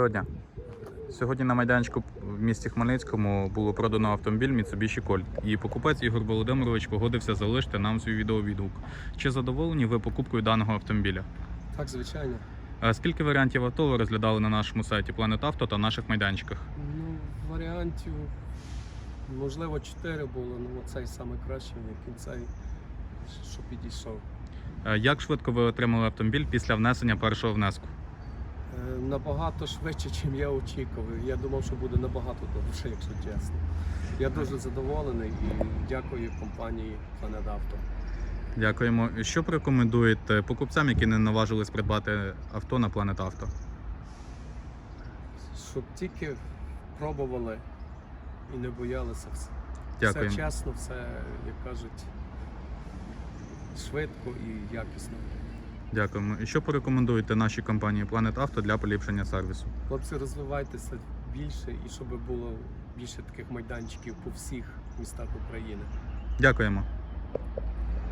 Доброго дня. Сьогодні на майданчику в місті Хмельницькому було продано автомобіль Mitsubishi Colt. І покупець Ігор Володимирович погодився залишити нам свій відеовідгук. Чи задоволені ви покупкою даного автомобіля? Так, звичайно. А Скільки варіантів авто ви розглядали на нашому сайті Planet Auto та наших майданчиках? Ну, варіантів, можливо, чотири було, ну цей саме кращий, який цей, що підійшов. Як швидко ви отримали автомобіль після внесення першого внеску? Е, Набагато швидше, ніж я очікував. Я думав, що буде набагато довше, якщо чесно. Я дуже задоволений і дякую компанії Planet Auto. Дякуємо. Що порекомендуєте покупцям, які не наважились придбати авто на Planet Auto? Щоб тільки пробували і не боялися все. Дякуємо. Все чесно, все, як кажуть, швидко і якісно. Дякуємо. І що порекомендуєте нашій компанії Planet Auto для поліпшення сервісу? Хлопці, розвивайтеся більше і щоб було більше таких майданчиків по всіх містах України. Дякуємо.